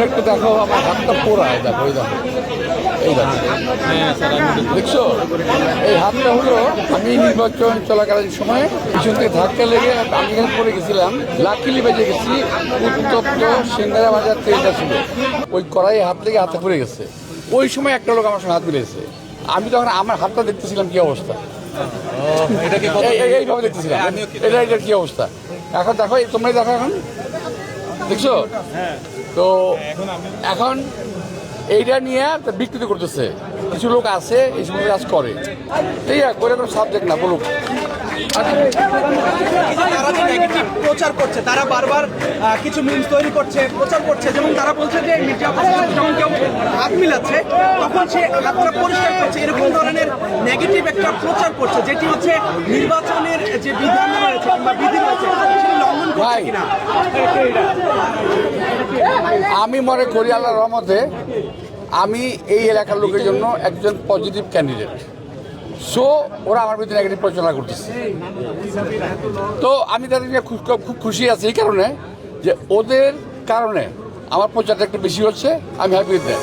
তোমরা একটু দেখো আমার হাতটা পোড়ায় দেখো এই দেখো। এই দেখো। দেখছ? এই হাতটা হলো আমি নির্বাচন চলাকালীন সময় পিছন থেকে ধাক্কা লেগে আমি এখানে পড়ে গেছিলাম লাকিলি বেজে গেছি উত্তপ্ত সিঙ্গারা বাজার তেলটা ছিল। ওই কড়াই হাত লেগে হাতে পড়ে গেছে। ওই সময় একটা লোক আমার সঙ্গে হাত মিলেছে আমি তখন আমার হাতটা দেখতেছিলাম কি অবস্থা? এইভাবে দেখতেছিলাম। এটা এটার কি অবস্থা? এখন দেখো তোমরাই দেখো এখন। দেখছ? তো এখন এইটা নিয়ে বিকৃতি করতেছে। কিছু লোক আছে এই সময় কাজ করে। ঠিক আছে করে কোনো সাবজেক্ট না বলুক। তারা যে নেগেটিভ প্রচার করছে। তারা বারবার কিছু মিমস তৈরি করছে প্রচার করছে। যেমন তারা বলছে যে আব্বাস যখন কেউ হাত মিলাচ্ছে তখন সে হাতটা পরিষ্কার করছে। এরকম ধরনের নেগেটিভ একটা প্রচার করছে যেটি হচ্ছে নির্বাচনের যে বিধান রয়েছে কিংবা বিধি রয়েছে ভাই। আমি মনে করি আল্লাহ রহমতে আমি এই এলাকার লোকের জন্য একজন পজিটিভ ক্যান্ডিডেট সো ওরা আমার বিরুদ্ধে নেগেটিভ প্রচারণা করতেছে তো আমি তাদের নিয়ে খুব খুব খুশি আছি এই কারণে যে ওদের কারণে আমার প্রচারটা একটু বেশি হচ্ছে, আমি হ্যাপি উইথ দ্যাট